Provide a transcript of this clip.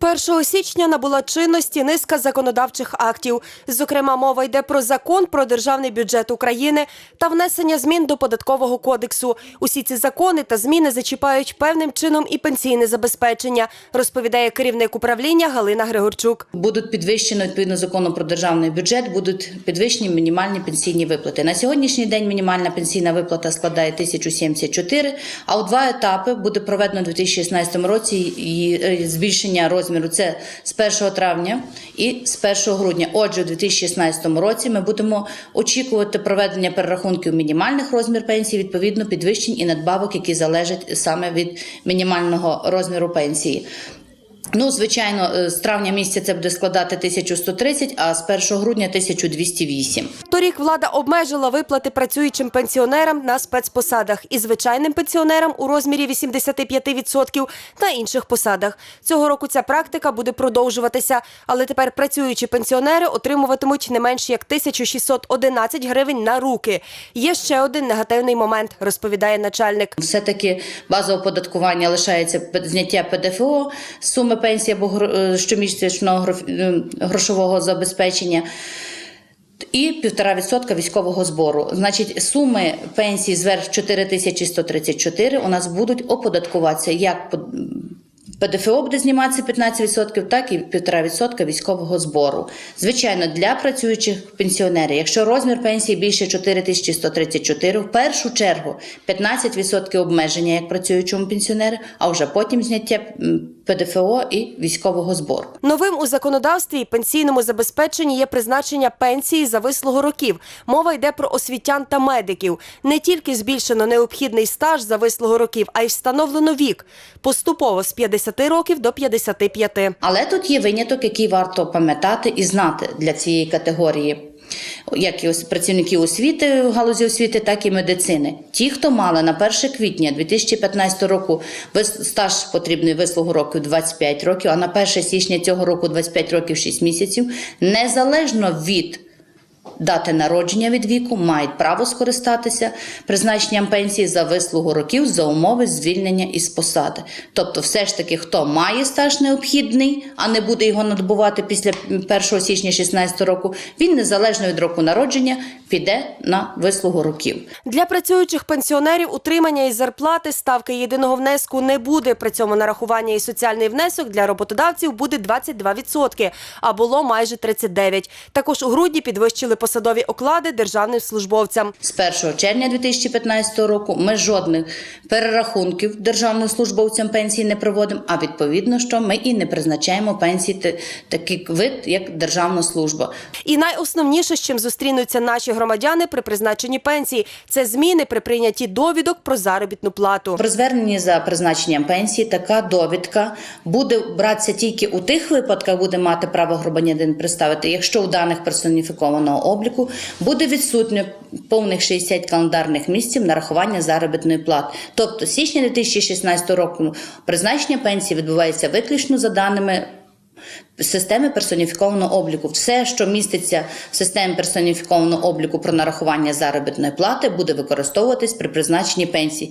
1 січня набула чинності низка законодавчих актів. Зокрема, мова йде про закон про державний бюджет України та внесення змін до податкового кодексу. Усі ці закони та зміни зачіпають певним чином і пенсійне забезпечення, розповідає керівник управління Галина Григорчук. Будуть підвищено відповідно закону про державний бюджет, будуть підвищені мінімальні пенсійні виплати. На сьогоднішній день мінімальна пенсійна виплата складає 1074, а у два етапи буде проведено у 2016 році і е, збільшення розміру це з 1 травня і з 1 грудня. Отже, у 2016 році ми будемо очікувати проведення перерахунків мінімальних розмір пенсії, відповідно підвищень і надбавок, які залежать саме від мінімального розміру пенсії. Ну, звичайно, е, з травня місяця це буде складати 1130, а з 1 грудня 1208. Торік влада обмежила виплати працюючим пенсіонерам на спецпосадах і звичайним пенсіонерам у розмірі 85% на інших посадах. Цього року ця практика буде продовжуватися, але тепер працюючі пенсіонери отримуватимуть не менше як 1611 гривень на руки. Є ще один негативний момент, розповідає начальник. Все-таки базове оподаткування лишається зняття ПДФО суми пенсії або е, щомісячного е, грошового забезпечення. І 1,5% військового збору. Значить, суми пенсії зверх 4134 у нас будуть оподаткуватися як ПДФО буде зніматися 15%, так і 1,5% військового збору. Звичайно, для працюючих пенсіонерів, якщо розмір пенсії більше 4134, в першу чергу 15% обмеження як працюючому пенсіонеру, а вже потім зняття ПДФО і військового збору. Новим у законодавстві і пенсійному забезпеченні є призначення пенсії за вислугу років. Мова йде про освітян та медиків. Не тільки збільшено необхідний стаж за вислугу років, а й встановлено вік поступово з 50 років до 55. Але тут є виняток, який варто пам'ятати і знати для цієї категорії. Як і працівників освіти в галузі освіти, так і медицини. Ті, хто мали на 1 квітня 2015 року стаж потрібний вислугу років 25 років, а на 1 січня цього року 25 років 6 місяців, незалежно від дати народження від віку, мають право скористатися призначенням пенсії за вислугу років за умови звільнення із посади. Тобто, все ж таки, хто має стаж необхідний, а не буде його надбувати після 1 січня 2016 року, він незалежно від року народження піде на вислугу років. Для працюючих пенсіонерів утримання із зарплати ставки єдиного внеску не буде. При цьому нарахування і соціальний внесок для роботодавців буде 22%, а було майже 39%. Також у грудні підвищили посадові оклади державним службовцям. З 1 червня 2015 року ми жодних перерахунків державним службовцям пенсії не проводимо, а відповідно, що ми і не призначаємо пенсії такий вид, як державна служба. І найосновніше, з чим зустрінуться наші громадяни при призначенні пенсії, це зміни при прийнятті довідок про заробітну плату. При зверненні за призначенням пенсії така довідка буде братися тільки у тих випадках, буде мати право громадянин представити, якщо у даних персоніфікованого обліку буде відсутньо повних 60 календарних місяців нарахування заробітної плати. Тобто з січня 2016 року призначення пенсії відбувається виключно за даними системи персоніфікованого обліку. Все, що міститься в системі персоніфікованого обліку про нарахування заробітної плати, буде використовуватись при призначенні пенсії.